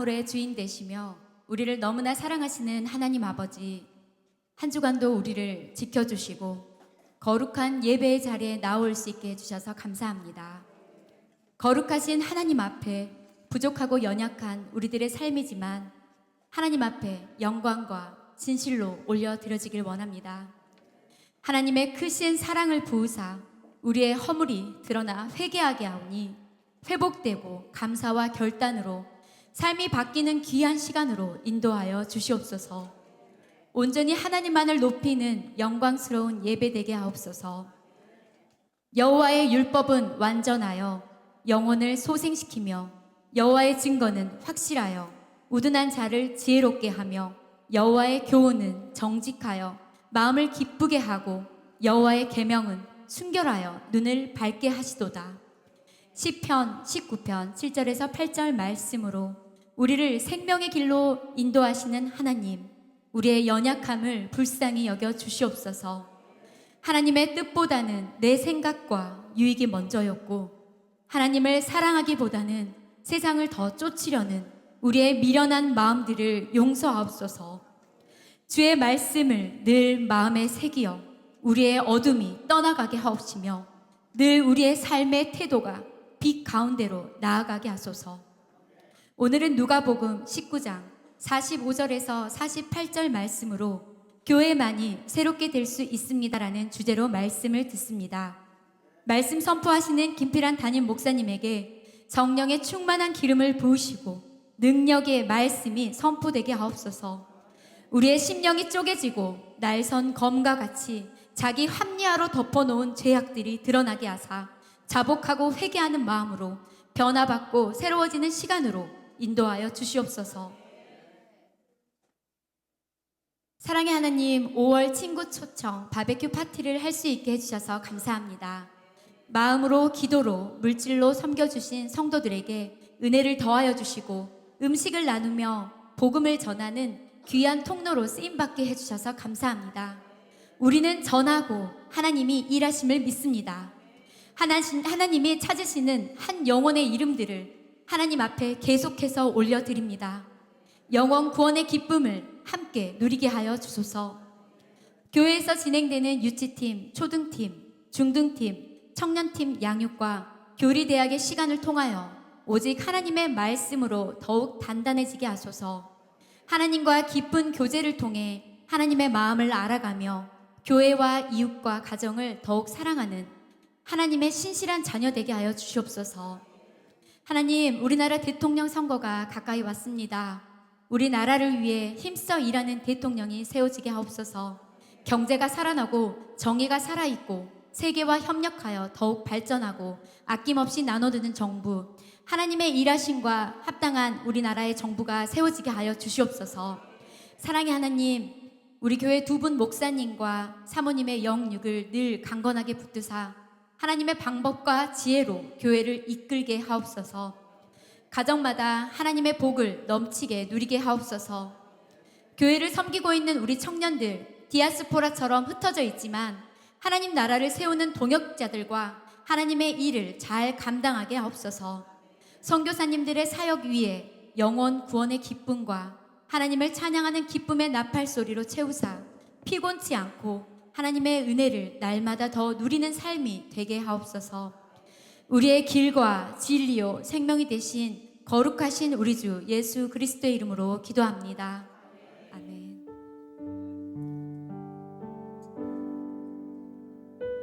만물의 주인 되시며 우리를 너무나 사랑하시는 하나님 아버지 한 주간도 우리를 지켜주시고 거룩한 예배의 자리에 나올 수 있게 해주셔서 감사합니다. 거룩하신 하나님 앞에 부족하고 연약한 우리들의 삶이지만 하나님 앞에 영광과 진실로 올려드려지길 원합니다. 하나님의 크신 사랑을 부으사 우리의 허물이 드러나 회개하게 하오니 회복되고 감사와 결단으로 삶이 바뀌는 귀한 시간으로 인도하여 주시옵소서. 온전히 하나님만을 높이는 영광스러운 예배되게 하옵소서. 여호와의 율법은 완전하여 영혼을 소생시키며 여호와의 증거는 확실하여 우둔한 자를 지혜롭게 하며 여호와의 교훈은 정직하여 마음을 기쁘게 하고 여호와의 계명은 순결하여 눈을 밝게 하시도다. 시편 19편 7절에서 8절 말씀으로 우리를 생명의 길로 인도하시는 하나님, 우리의 연약함을 불쌍히 여겨 주시옵소서. 하나님의 뜻보다는 내 생각과 유익이 먼저였고 하나님을 사랑하기보다는 세상을 더 쫓으려는 우리의 미련한 마음들을 용서하옵소서. 주의 말씀을 늘 마음에 새기어 우리의 어둠이 떠나가게 하옵시며 늘 우리의 삶의 태도가 빛 가운데로 나아가게 하소서. 오늘은 누가복음 19장 45절에서 48절 말씀으로 교회만이 새롭게 될 수 있습니다라는 주제로 말씀을 듣습니다. 말씀 선포하시는 김필한 담임 목사님에게 성령의 충만한 기름을 부으시고 능력의 말씀이 선포되게 하옵소서. 우리의 심령이 쪼개지고 날선 검과 같이 자기 합리화로 덮어놓은 죄악들이 드러나게 하사 자복하고 회개하는 마음으로 변화받고 새로워지는 시간으로 인도하여 주시옵소서. 사랑의 하나님, 5월 친구 초청 바베큐 파티를 할 수 있게 해주셔서 감사합니다. 마음으로 기도로 물질로 섬겨주신 성도들에게 은혜를 더하여 주시고 음식을 나누며 복음을 전하는 귀한 통로로 쓰임받게 해주셔서 감사합니다. 우리는 전하고 하나님이 일하심을 믿습니다. 하나님, 하나님 이 찾으시는 한 영혼의 이름들을 하나님 앞에 계속해서 올려드립니다. 영원 구원의 기쁨을 함께 누리게 하여 주소서. 교회에서 진행되는 유치팀, 초등팀, 중등팀, 청년팀 양육과 교리대학의 시간을 통하여 오직 하나님의 말씀으로 더욱 단단해지게 하소서. 하나님과 깊은 교제를 통해 하나님의 마음을 알아가며 교회와 이웃과 가정을 더욱 사랑하는 하나님의 신실한 자녀 되게 하여 주시옵소서. 하나님, 우리나라 대통령 선거가 가까이 왔습니다. 우리나라를 위해 힘써 일하는 대통령이 세워지게 하옵소서. 경제가 살아나고 정의가 살아있고 세계와 협력하여 더욱 발전하고 아낌없이 나눠드는 정부, 하나님의 일하심과 합당한 우리나라의 정부가 세워지게 하여 주시옵소서. 사랑의 하나님, 우리 교회 두 분 목사님과 사모님의 영육을 늘 강건하게 붙드사 하나님의 방법과 지혜로 교회를 이끌게 하옵소서. 가정마다 하나님의 복을 넘치게 누리게 하옵소서. 교회를 섬기고 있는 우리 청년들 디아스포라처럼 흩어져 있지만 하나님 나라를 세우는 동역자들과 하나님의 일을 잘 감당하게 하옵소서. 선교사님들의 사역 위에 영원 구원의 기쁨과 하나님을 찬양하는 기쁨의 나팔 소리로 채우사 피곤치 않고 하나님의 은혜를 날마다 더 누리는 삶이 되게 하옵소서. 우리의 길과 진리요 생명이 되신 거룩하신 우리 주 예수 그리스도의 이름으로 기도합니다.